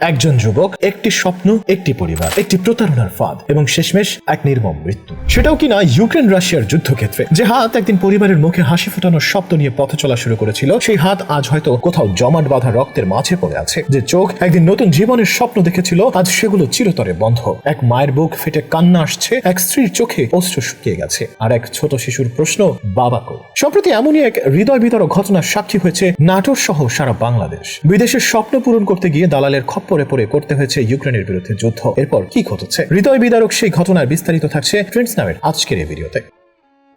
একজন যুবক, একটি স্বপ্ন, একটি পরিবার, একটি প্রতারণার ফাঁদ এবং শেষমেশ এক নির্মম মৃত্যু। সেটাও কিনা ইউক্রেন রাশিয়ার যুদ্ধক্ষেত্রে? যে হাত একদিন পরিবারের মুখে হাসি ফোটানোর শব্দ নিয়ে পথ চলা শুরু করেছিল, সেই হাত আজ হয়তো কোথাও জমাট বাঁধা রক্তের মাঝে পড়ে আছে। যে চোখ একদিন নতুন জীবনের স্বপ্ন দেখেছিল, আজ সেগুলো চিরতরে বন্ধ। এক মায়ের বুক ফেটে কান্না আসছে, এক স্ত্রীর চোখে অস্ত্র শুকিয়ে গেছে আর এক ছোট শিশুর প্রশ্ন, বাবা কো সম্প্রতি এমনই এক হৃদয় বিতরক ঘটনার সাক্ষী হয়েছে নাটোর সহ সারা বাংলাদেশ। বিদেশের স্বপ্ন পূরণ করতে গিয়ে দালালের খপ্পরে পরে করতে হয়েছে ইউক্রেনের বিরুদ্ধে যুদ্ধ। এরপর কি ঘটেছে? হৃদয় বিদারক সেই ঘটনার বিস্তারিত থাকছে ফ্রেন্ডস নামের আজকের এই ভিডিওতে।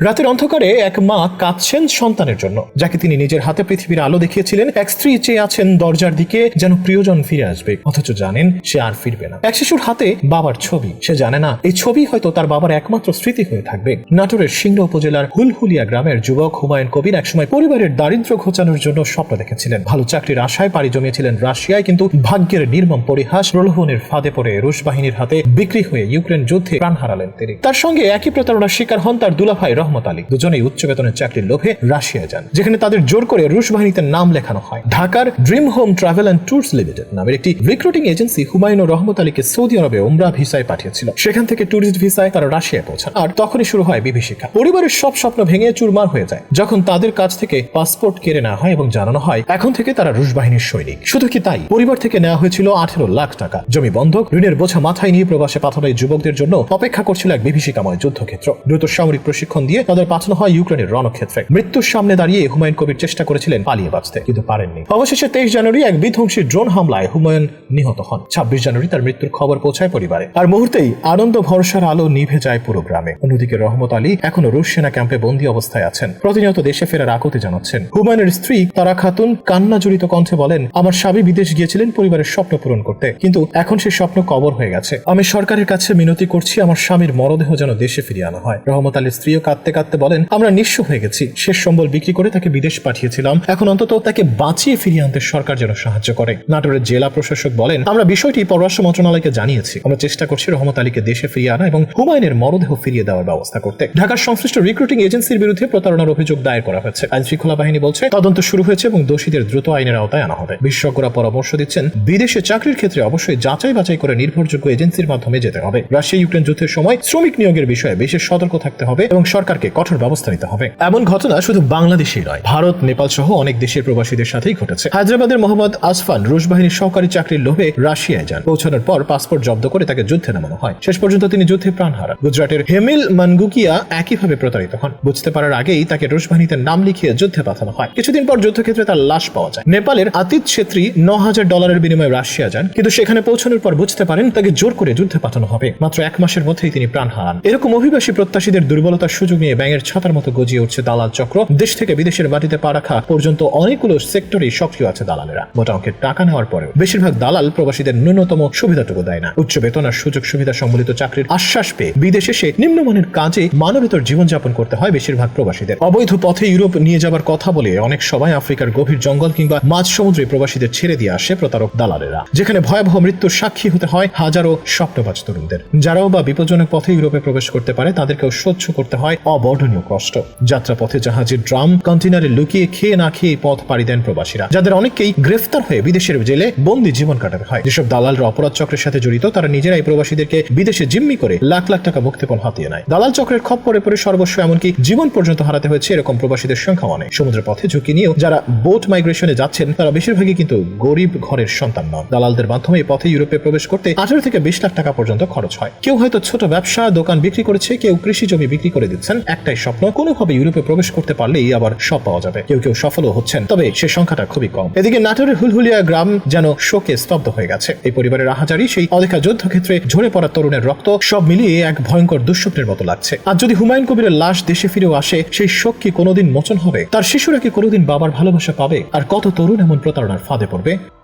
রাতের অন্ধকারে এক মা কাঁদছেন সন্তানের জন্য, যাকে তিনি নিজের হাতে পৃথিবীর আলো দেখিয়েছিলেন। এক স্ত্রী চেয়ে আছেন দরজার দিকে যেন প্রিয়জন ফিরে আসবে, অথচ জানেন সে আর ফিরবে না। এক শিশুর হাতে বাবার ছবি, সে জানে না, এই ছবি হয়তো তার বাবার একমাত্র স্মৃতি হয়ে থাকবে। নাটোরের সিংড়া উপজেলার হুলহুলিয়া গ্রামের যুবক হুমায়ুন কবির একসময় পরিবারের দারিদ্র্য ঘোচানোর জন্য স্বপ্ন দেখেছিলেন। ভালো চাকরির আশায় পাড়ি জমিয়েছিলেন রাশিয়ায়, কিন্তু ভাগ্যের নির্মম পরিহাস প্রলোভনের ফাঁদে পড়ে রুশ বাহিনীর হাতে বিক্রি হয়ে ইউক্রেন যুদ্ধে প্রাণ হারালেন তিনি। তার সঙ্গে একই প্রতারণার শিকার হন তার দুলাভাই রহমত আলী দুজনেই উচ্চ বেতনের চাকরির লোভে রাশিয়া যান, যেখানে তাদের জোর করে রুশ বাহিনীতে নাম লেখানো হয়। ঢাকার dream home travel and tours limited নামের একটি রিক্রুটিং এজেন্সি হুমায়ুন রহমত আলীকে সৌদি আরবে উমরা ভিসায় পাঠিয়েছিল। সেখান থেকে ট্যুরিস্ট ভিসায় তারা রাশিয়ায় পৌঁছান। আর তখনই শুরু হয় বিভীষিকা পরিবারের সব স্বপ্ন ভেঙে চুরমার হয়ে যায়। যখন তাদের কাছ থেকে পাসপোর্ট কেড়ে নেওয়া হয় এবং জানানো হয়, এখন থেকে তারা রুশ বাহিনীর সৈনিক। শুধু কি তাই? পরিবার থেকে নেওয়া হয়েছিল আঠেরো লাখ টাকা। জমি বন্ধক, ঋণের বোঝা মাথায় নিয়ে প্রবাসে পাঠানো যুবকদের জন্য অপেক্ষা করছিল এক বিভীষিকাময় যুদ্ধক্ষেত্র। দ্রুত সামরিক প্রশিক্ষণ দিয়ে তাদের পাঠানো হয় ইউক্রেনের রণক্ষেত্রে। মৃত্যুর সামনে দাঁড়িয়ে হুমায়ুন কবির চেষ্টা করেছিলেন পালিয়ে বাঁচতে, কিন্তু পারেননি। অবশেষে তেইশ জানুয়ারি এক বিধ্বংসী ড্রোন হামলায় হুমায়ুন নিহত হন। ছাব্বিশ জানুয়ারি তার মৃত্যুর খবর পৌঁছায় পরিবারে। আর মুহূর্তেই আনন্দ ভরসার আলো নিভে যায় পুরো গ্রামে। অন্যদিকে রহমত আলী এখনও রুশ সেনা ক্যাম্পে বন্দী অবস্থায় আছেন। প্রতিনিয়ত দেশে ফেরার আকুতি জানাচ্ছেন। হুমায়ুনের স্ত্রী তারা খাতুন কান্না জড়িত কণ্ঠে বলেন, আমার স্বামী বিদেশ গিয়েছিলেন পরিবারের স্বপ্ন পূরণ করতে, কিন্তু এখন সেই স্বপ্ন কবর হয়ে গেছে। আমি সরকারের কাছে মিনতি করছি, আমার স্বামীর মরদেহ যেন দেশে ফিরিয়ে আনা হয়। রহমত আলীর স্ত্রীও কাঁদতে কাঁদতে বলেন, আমরা নিঃস্ব হয়ে গেছি। শেষ সম্বল বিক্রি করে তাকে বিদেশ পাঠিয়েছিলাম। এখন অন্তত তাকে বাঁচিয়ে ফিরিয়ে আনতে সরকার যেন সাহায্য করে। নাটোরের জেলা প্রশাসক বলেন, আমরা বিষয়টি পররাষ্ট্র মন্ত্রণালয়কে জানিয়েছি। আমরা চেষ্টা করছি রহমত আলীকে দেশে ফিরিয়ে আনা এবং হুমায়ুনের মরদেহ ফিরিয়ে দেওয়ার ব্যবস্থা করতে। ঢাকার সংশ্লিষ্ট রিক্রুটিং এজেন্সির বিরুদ্ধে প্রতারণার অভিযোগ দায়ের করা হয়েছে। আইন শৃঙ্খলা বাহিনী বলছে, তদন্ত শুরু হয়েছে এবং দোষীদের দ্রুত আইনের আওতায় আনা হবে। বিশেষজ্ঞরা পরামর্শ দিচ্ছেন, বিদেশে চাকরির ক্ষেত্রে অবশ্যই যাচাই বাছাই করে নির্ভরযোগ্য এজেন্সির মাধ্যমে যেতে হবে। রাশিয়া ইউক্রেন যুদ্ধের সময় শ্রমিক নিয়োগের বিষয়ে বিশেষ সতর্ক থাকতে হবে এবং সরকারকে কঠোর ব্যবস্থা নিতে হবে। এমন ঘটনা শুধু বাংলাদেশেই নয়, ভারত, নেপাল সহ অনেক দেশের প্রবাসীদের সাথেই ঘটেছে। হায়দ্রাবাদের মোহাম্মদ আসফান রুশ বাহিনীর সহকারী চাকরির লোভে রাশিয়ায় যান। পৌঁছানোর পর পাসপোর্ট জব্দ করে তাকে যুদ্ধে নামানো হয়। শেষ পর্যন্ত তিনি যুদ্ধে প্রাণ হারান। গুজরাটের হেমিল মানগুকিয়া একইভাবে প্রতারিত হন। বুঝতে পারার আগেই তাকে রুশ বাহিনীতে নাম লিখিয়ে যুদ্ধে পাঠানো হয়। কিছুদিন পর যুদ্ধক্ষেত্রে তার লাশ পাওয়া যায়। নেপালের আতিত ছেত্রী ন হাজার ডলারের বিনিময়ে রাশিয়া যান। কিন্তু সেখানে পৌঁছানোর পর বুঝতে পারেন তাকে জোর করে যুদ্ধে পাঠানো হবে। মাত্র এক মাসের মধ্যেই তিনি প্রাণ হারান। এরকম অভিবাসী প্রত্যাশীদের দুর্বলতার সুযোগ নিয়ে ব্যাঙের ছাতার মতো গজিয়ে উঠছে দালাল চক্র। দেশ থেকে বিদেশের মাটিতে পা রাখা পর্যন্ত অনেকগুলো সেক্টরে সক্রিয় আছে দালালেরা। মোটা অঙ্কের টাকা নেওয়ার পরেও বেশিরভাগ দালাল প্রবাসীদের ন্যূনতম সুবিধাটুকু দেয় না। উচ্চ বেতন আর সুযোগ সুবিধা সম্বলিত চাকরির আশ্বাস পেয়ে বিদেশে সে নিম্নমানের কাজে মানবেতর জীবনযাপন করতে হয় বেশিরভাগ প্রবাসীদের। অবৈধ পথে ইউরোপ নিয়ে যাবার কথা বলে অনেক সময় আফ্রিকার গভীর জঙ্গল কিংবা মাঝ সমুদ্রে প্রবাসীদের ছেড়ে দিয়ে আসে প্রতারক দালালেরা। যেখানে ভয়াবহ মৃত্যুর সাক্ষী হতে হয় হাজারো স্বপ্নবাজ তরুণদের। যারাও বা বিপজ্জনক পথে ইউরোপে প্রবেশ করতে পারে, তাদেরকেও সহ্য করতে হয় অবর্ণনীয় কষ্ট। যাত্রাপথে জাহাজের ড্রাম কন্টেনারে লুকিয়ে খেয়ে না খেয়ে পথ পাড়ি দেন প্রবাসীরা। যাদের অনেকেই গ্রেফতার হয়ে বিদেশের জেলে বন্দি জীবন কাটাতে হয়। যেসব দালালরা অপরাধ চক্রের সাথে জড়িত, তারা নিজেরাই প্রবাসীদেরকে বিদেশে জিম্মি করে লাখ লাখ টাকা মুক্তিপণ হাতিয়ে নেয়। দালাল চক্রের খপ্পরে পরে পরে সর্বস্ব, এমনকি জীবন পর্যন্ত হারাতে হয়েছে এরকম প্রবাসীদের সংখ্যা অনেক। সমুদ্রের পথে ঝুঁকি নিয়েও যারা বোট মাইগ্রেশনে যাচ্ছেন, তারা বেশিরভাগই কিন্তু গরিব ঘরের সন্তান নন। দালালদের মাধ্যমে পথে ইউরোপে প্রবেশ করতে আঠারো থেকে বিশ লাখ টাকা পর্যন্ত খরচ হয়। কেউ হয়তো ছোট ব্যবসা, দোকান বিক্রি করেছে, কেউ কৃষি জমি বিক্রি করে দিচ্ছেন একটাই স্বপ্ন, কোনোভাবে ইউরোপে প্রবেশ করতে পারলেই আবার সব পাওয়া যাবে। কেউ কেউ সফলও হচ্ছেন, তবে সে সংখ্যাটা খুবই কম। এদিকে নাটোরের হুলহুলিয়া গ্রাম যেন শোকে স্তব্ধ হয়ে গেছে। এই পরিবারের আহাজারি, সেই অধিকা যুদ্ধক্ষেত্রে ঝরে পড়া তরুণের রক্ত, সব মিলিয়ে এক ভয়ঙ্কর দুঃস্বপ্নের মতো লাগছে। আর যদি হুমায়ুন কবিরের লাশ দেশে ফিরেও আসে, সেই শোক কি কোনোদিন মোচন হবে? তার শিশুরা কি কোনোদিন বাবার ভালোবাসা পাবে? আর কত তরুণ এমন প্রতারণার ফাঁদে পড়বে?